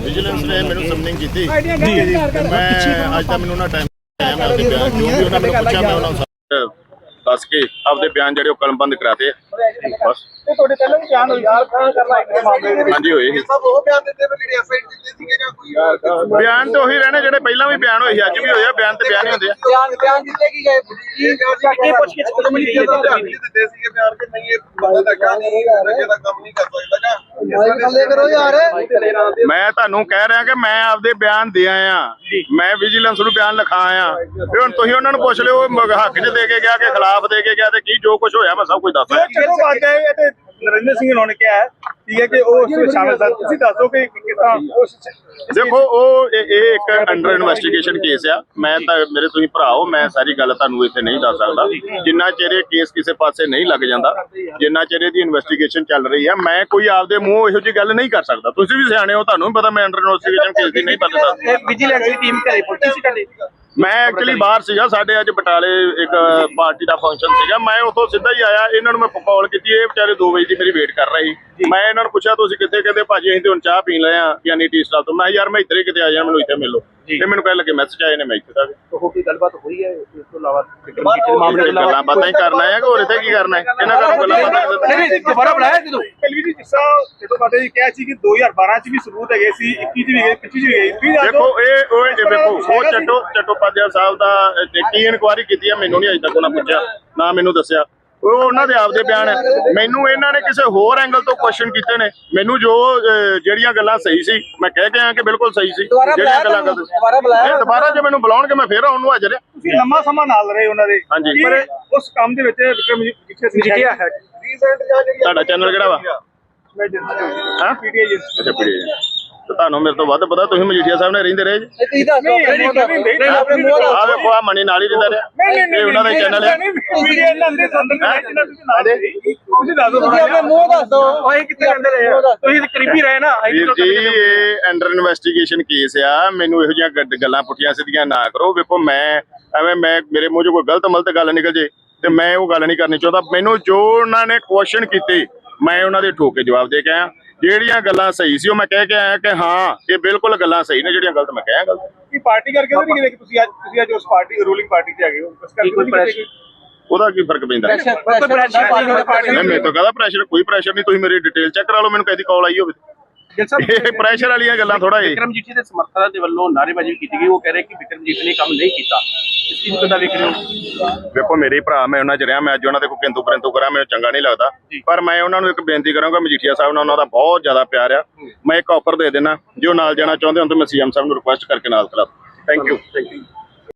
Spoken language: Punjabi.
ਵਿਜੀਲੈਂਸ ਨੇ ਮੈਨੂੰ ਸਮਨਿੰਗ ਕੀਤੀ। ਜੀ ਮੈਂ ਅੱਜ ਤਾਂ ਮੈਨੂੰ ਨਾ ਟਾਈਮ ਆਇਆ ਮੈਂ ਉਹਦੇ ਬਿਆਨ ਜੋ ਵੀ ਉਹਨਾਂ ਮੈਨੂੰ ਪੁੱਛਿਆ ਮੈਂ ਉਹਨਾਂ ਨੂੰ ਦੱਸ ਕੇ ਆਪਦੇ ਬਿਆਨ ਜਿਹੜੇ ਉਹ ਕਲਮਬੰਦ ਕਰਾਤੇ ਬਸ। ਤੇ ਤੁਹਾਡੇ ਪਹਿਲਾਂ ਵੀ ਬਿਆਨ ਹੋਈ ਯਾਰ ਤਾਂ ਕਰਨਾ ਇੱਕ ਮਾਮਲੇ ਦੇ ਹਾਂਜੀ ਹੋਏ ਸੀ। ਸਭ ਉਹ ਬਿਆਨ ਦਿੱਤੇ ਵੀ ਜਿਹੜੇ ਐਫਆਈਆਰ ਦਿੱਤੇ ਸੀਗੇ ਜਾਂ ਕੋਈ ਬਿਆਨ ਤੇ ਉਹੀ ਰਹਿਣੇ ਜਿਹੜੇ ਪਹਿਲਾਂ ਵੀ ਬਿਆਨ ਹੋਏ ਸੀ ਅੱਜ ਵੀ ਹੋਏ ਆ ਬਿਆਨ ਤੇ ਬਿਆਨ ਹੀ ਹੁੰਦੇ ਆ। ਬਿਆਨ ਬਿਆਨ ਦਿੱਤੇ ਕੀ ਗਏ? ਕੀ ਪੁੱਛ ਕੇ ਚਲੋ ਮਿਲੀ ਇਹ ਤਾਂ ਬਿਆਨ ਨਹੀਂ ਦਿੱਤੇ ਸੀਗੇ ਬਿਆਨ ਕਿ ਨਹੀਂ ਇਹ ਬੰਦਾ ਦਾ ਕੰਮ ਨਹੀਂ ਨਸ਼ੇ ਦਾ ਕੰਮ ਨਹੀਂ ਕਰ ਸਕਦਾ ਜਾਂ ਥੱਲੇ ਕਰੋ ਯਾਰ। ਮੈਂ ਤੁਹਾਨੂੰ ਕਹਿ ਰਿਹਾ ਕਿ ਮੈਂ ਆਪਦੇ ਬਿਆਨ ਦੇ ਆਇਆ। ਮੈਂ ਵਿਜੀਲੈਂਸ ਨੂੰ ਬਿਆਨ ਲਿਖਾ ਆਇਆ। ਤੇ ਹੁਣ ਤੁਸੀਂ ਉਹਨਾਂ ਨੂੰ ਪੁੱਛ ਲਿਓ ਮ- ਹੱਕ 'ਚ ਦੇ ਕੇ ਗਿਆ ਕਿ ਖਿਲਾਫ ਦੇ ਕੇ ਗਿਆ ਤੇ ਕੀ ਜੋ ਕੁਝ ਹੋਇਆ ਮੈਂ ਸਭ ਕੁਝ ਦੱਸ ਰਿਹਾ ਕਿਹੜਾ ਬਾਤ ਹੈ ਇਹ ਤੇ ਨਰਿੰਦਰ ਸਿੰਘ ਹੋਣਾ ਨੇ ਕਿਹਾ ਹੈ ਠੀਕ ਹੈ ਕਿ ਉਹ ਉਸ ਵਿੱਚ ਸ਼ਾਮਲ ਸਨ। ਤੁਸੀਂ ਦੱਸੋ ਕਿ ਕਿਸ ਤਰ੍ਹਾਂ ਉਸ ਦੇਖੋ ਉਹ ਇਹ ਇਹ ਇੱਕ ਅੰਡਰ ਇਨਵੈਸਟੀਗੇਸ਼ਨ ਕੇਸ ਆ। ਮੈਂ ਤਾਂ ਮੇਰੇ ਤੁਸੀਂ ਭਰਾ ਹੋ ਮੈਂ ਸਾਰੀ ਗੱਲ ਤੁਹਾਨੂੰ ਇੱਥੇ ਨਹੀਂ ਦੱਸ ਸਕਦਾ। ਜਿੰਨਾ ਚਿਰ ਇਹ ਕੇਸ ਕਿਸੇ ਪਾਸੇ ਨਹੀਂ ਲੱਗ ਜਾਂਦਾ ਜਿੰਨਾ ਚਿਰ ਇਹਦੀ ਇਨਵੈਸਟੀਗੇਸ਼ਨ ਚੱਲ ਰਹੀ ਆ ਮੈਂ ਕੋਈ ਆਪਦੇ ਮੂੰਹ ਇਹੋ ਜੀ ਗੱਲ ਨਹੀਂ ਕਰ ਸਕਦਾ। ਤੁਸੀਂ ਵੀ ਸਿਆਣੇ ਹੋ ਤੁਹਾਨੂੰ ਵੀ ਪਤਾ ਮੈਂ ਅੰਡਰ ਇਨਵੈਸਟੀਗੇਸ਼ਨ ਕੇਸ ਦੀ ਨਹੀਂ ਪਤਾ ਵਿਜੀਲੈਂਸ ਦੀ ਟੀਮ ਘਰੇ ਪਹੁੰਚੀ ਸੀ ਕੱਲੇ ਮੈਂ ਐਕਚੁਅਲੀ ਬਾਹਰ ਸੀਗਾ ਸਾਡੇ ਅੱਜ ਬਟਾਲੇ ਇੱਕ ਪਾਰਟੀ ਦਾ ਫੰਕਸ਼ਨ ਸੀਗਾ। ਮੈਂ ਉੱਥੋਂ ਸਿੱਧਾ ਹੀ ਆਇਆ ਇਹਨਾਂ ਨੂੰ ਮੈਂ ਕਾਲ ਕੀਤੀ ਇਹ ਵਿਚਾਰੇ 2 ਵਜੇ ਦੀ ਮੇਰੀ ਵੇਟ ਕਰ ਰਹੇ ਸੀ। ਮੈਂ ਇਹਨਾਂ ਨੂੰ ਪੁੱਛਿਆ ਤੁਸੀਂ ਕਿੱਥੇ? ਕਹਿੰਦੇ ਭਾਜੀ ਅਸੀਂ ਤੇ ਹੁਣ ਚਾਹ ਪੀਣ ਲਏ ਆ ਯਾਨੀ ਟੀ ਸਟਾਲ ਤੋਂ। ਮੈਂ ਕਿਹਾ, ਯਾਰ ਮੈਂ ਇੱਧਰ ਹੀ ਕਿਤੇ ਆ ਜਾਣਾ ਮੈਨੂੰ ਇੱਥੇ ਮਿਲੋ। ਤੇ ਮੈਨੂੰ ਕਹਿਣ ਲੱਗੇ ਮੈਸੇਜ ਆਏ ਨੇ ਮੈਂ ਇੱਥੇ ਤੱਕ ਉਹ ਕੋਈ ਗੱਲਬਾਤ ਹੋਈ ਹੈ? ਇਸ ਤੋਂ ਇਲਾਵਾ ਮਾਮਲੇ ਤੋਂ ਗੱਲਾਂ ਬਾਤਾਂ ਹੀ ਕਰਨਾ ਹੈ ਕਿ ਹੋਰ ਇੱਥੇ ਕੀ ਕਰਨਾ ਹੈ? ਇਹਨਾਂ ਘਰੋਂ ਗੱਲਾਂ ਬਾਤਾਂ ਨਹੀਂ ਨਹੀਂ ਦੁਬਾਰਾ ਬੁਲਾਇਆ ਜਦੋਂ ਕਲਵੀ ਜੀ ਜਿਸਾ ਜਦੋਂ ਬਾਦੇ ਜੀ ਕਿਹਾ ਸੀ ਕਿ 2012 ਚ ਵੀ ਸਬੂਤ ਹੈਗੇ ਸੀ 21 ਚ ਵੀ ਗਏ 25 ਚ ਵੀ ਗਏ ਵੀ ਦੇਖੋ ਇਹ ਉਹ ਇਹ ਵੇਖੋ ਉਹ ਚੱਟੋ ਚੱਟੋ ਪਾਜਾ ਸਾਹਿਬ ਦਾ ਅਹ, ਕੀ ਇਨਕੁਆਰੀ ਕੀਤੀ ਆ ਮੈਨੂੰ ਨਹੀਂ ਅਜੇ ਤੱਕ ਉਹਨਾਂ ਪੁੱਛਿਆ ਨਾ ਮੈਨੂੰ ਦੱਸਿਆ। ਉਹ ਉਹਨਾਂ ਦੇ ਆਪਦੇ ਬਿਆਨ ਹੈ। ਮੈਨੂੰ ਇਹਨਾਂ ਨੇ ਕਿਸੇ ਹੋਰ ਐਂਗਲ ਤੋਂ ਕੁਐਸਚਨ ਕੀਤੇ ਨੇ। ਮੈਨੂੰ ਜੋ ਜਿਹੜੀਆਂ ਗੱਲਾਂ ਸਹੀ ਸੀ ਮੈਂ ਕਹਿ ਕੇ ਆਇਆ ਕਿ ਬਿਲਕੁਲ ਸਹੀ ਸੀ। ਜਿਹੜੀਆਂ ਗੱਲਾਂ ਗਲਤ ਸੀ ਦੁਬਾਰਾ ਬੁਲਾਇਆ। ਇਹ ਦੁਬਾਰਾ ਜੇ ਮੈਨੂੰ ਬੁਲਾਉਣਗੇ ਮੈਂ ਫੇਰ ਆਉਣ ਨੂੰ ਹਾਜ਼ਰ ਹਾਂ। ਤੁਸੀਂ ਲੰਮਾ ਸਮਾਂ ਨਾਲ ਰਹੇ ਉਹਨਾਂ ਦੇ। ਹਾਂਜੀ। ਉਸ ਕੰਮ ਦੇ ਵਿੱਚ ਵਿਕਰਮ ਜਿੱਥੇ ਮਜੀਠੀਆ ਹੈ ਰੀਸੈਂਟ ਜਾਂ ਜਿਹੜੀ ਤੁਹਾਡਾ ਚੈਨਲ ਕਿਹੜਾ ਵਾ? ਮੈਂ ਜਿੰਦਾ ਹਾਂ? ਅੱਛਾ ਪੀੜੀ ਤੇ ਤੁਹਾਨੂੰ ਮੇਰੇ ਤੋਂ ਵੱਧ ਪਤਾ ਤੁਸੀਂ ਮਜੀਠੀਆ ਸਾਹਿਬ ਨੇ ਰਹਿੰਦੇ ਰਹੇ ਜੀ ਤੁਸੀਂ ਦੱਸੋ ਆਪਣੇ ਮੂੰਹ ਆ ਵੇਖੋ ਆ ਮਣੀ ਨਾਲ ਹੀ ਰਹਿੰਦਾ ਰਿਹਾ ਇਹ ਉਹਨਾਂ ਦਾ ਚੈਨਲ ਹੈ ਮੀਡੀਆ ਇਹਨਾਂ ਦੇ ਸੰਦਰਭ ਵਿੱਚ ਇਹਨਾਂ ਤੁਸੀਂ ਨਾਲ ਸੀ ਤੁਸੀਂ ਦੱਸੋ ਤੁਸੀਂ ਆਪਣੇ ਮੂੰਹ ਦੱਸੋ ਓਏ ਕਿੱਥੇ ਰਹਿੰਦੇ ਰਹੇ ਆ? ਤੁਸੀਂ ਤਾਂ ਕਰੀਬੀ ਰਹੇ ਨਾ ਅਸੀਂ ਵੀਰ ਤਾਂ ਜੀ ਕਦੇ- ਇਹ ਅੰਡਰ ਇਨਵੈਸਟੀਗੇਸ਼ਨ ਕੇਸ ਆ ਮੈਨੂੰ ਇਹੋ ਜਿਹੀਆਂ ਗੱਲਾਂ ਪੁੱਠੀਆਂ ਸਿੱਧੀਆਂ ਨਾ ਕਰੋ ਵੇਖੋ ਮੈਂ ਐਵੇਂ ਮੈਂ ਮੇਰੇ ਮੂੰਹ 'ਚੋਂ ਕੋਈ ਗਲਤ ਮਲਤ ਗੱਲ ਨਿਕਲ ਜੇ ਤੇ ਮੈਂ ਉਹ ਗੱਲ ਨਹੀਂ ਕਰਨੀ ਚਾਹੁੰਦਾ ਮੈਨੂੰ ਜੋ ਉਹਨਾਂ ਨੇ ਕੁਐਸਚਨ ਕੀਤੇ ਮੈਂ ਉਹਨਾਂ ਦੇ ਠੋਕ ਕੇ ਜਵਾਬ ਦੇ ਕੇ ਆਇਆ ਜਿਹੜੀਆਂ ਗੱਲਾਂ ਸਹੀ ਸੀ ਉਹ ਮੈਂ ਕਹਿ ਕੇ ਆਇਆ ਕਿ ਹਾਂ ਇਹ ਬਿਲਕੁਲ ਗੱਲਾਂ ਸਹੀ ਨੇ ਜਿਹੜੀਆਂ ਗਲਤ ਮੈਂ ਕਹਿਆ ਗਲਤ ਕੀ ਪਾਰਟੀ ਕਰਕੇ ਤਾਂ ਨਹੀਂ ਕਿ ਤੁਸੀਂ ਅੱਜ ਤੁਸੀਂ ਅੱਜ ਉਸ ਪਾਰਟੀ ਰੂਲਿੰਗ ਪਾਰਟੀ ਤੇ ਆ ਗਏ ਹੋ? ਇਸ ਕਰਕੇ ਕੋਈ ਪ੍ਰੈਸ਼ਰ ਉਹਦਾ ਕੀ ਫ਼ਰਕ ਪੈਂਦਾ? ਮੈਂ ਮੇਰੇ ਤੋਂ ਕਹਦਾ ਪ੍ਰੈਸ਼ਰ ਕੋਈ ਪ੍ਰੈਸ਼ਰ ਨਹੀਂ ਤੁਸੀਂ ਮੇਰੀ ਡਿਟੇਲ ਚੈੱਕ ਕਰਾ ਲਓ ਮੈਨੂੰ ਕਦੀ ਕਾਲ ਆਈ ਹੋਵੇ। ਇਹ ਪ੍ਰੈਸ਼ਰ ਵਾਲੀਆਂ ਗੱਲਾਂ ਥੋੜਾ ਇਹ। ਵਿਕਰਮ ਜੀਠੀ ਦੇ ਸਮਰਥਕਾਂ ਦੇ ਵੱਲੋਂ ਨਾਅਰੇਬਾਜ਼ੀ ਵੀ ਕੀਤੀ ਗਈ। ਉਹ ਕਹਿ ਰਹੇ ਕਿ ਵਿਕਰਮ ਜੀਠੀ ਨੇ ਕੰਮ ਨਹੀਂ ਕੀਤਾ। ਇਸ ਚੀਜ਼ ਨੂੰ ਕਿੱਦਾਂ ਵੇਖ ਰਹੇ ਹੋ? ਮੇਰੇ ਭਰਾ ਮੈਂ ਉਹਨਾਂ ਚ ਰਿਹਾ। ਮੈਂ ਅੱਜ ਉਹਨਾਂ ਦੇ ਕੋਈ ਕਿੰਤੂ ਪਰੰਤੂ ਕਰਾਂ। ਮੈਨੂੰ ਚੰਗਾ ਨਹੀਂ ਲੱਗਦਾ। ਪਰ ਮੈਂ ਉਹਨਾਂ ਨੂੰ ਇੱਕ ਬੇਨਤੀ ਕਰਾਂਗਾ ਮਜੀਠੀਆ ਸਾਹਿਬ ਨਾਲ ਉਹਨਾਂ ਦਾ ਬਹੁਤ ਜ਼ਿਆਦਾ ਪਿਆਰ ਆ। ਮੈਂ ਇੱਕ ਆਫਰ ਦੇ ਦੇਣਾ ਜੋ ਨਾਲ ਜਾਣਾ ਚਾਹੁੰਦੇ ਹੋ ਤਾਂ ਮੈਂ ਸੀਐਮ ਸਾਹਿਬ ਨੂੰ ਰਿਕੁਐਸਟ ਕਰਕੇ ਨਾਲ ਖਿਲਾ ਥੈਂਕ ਯੂ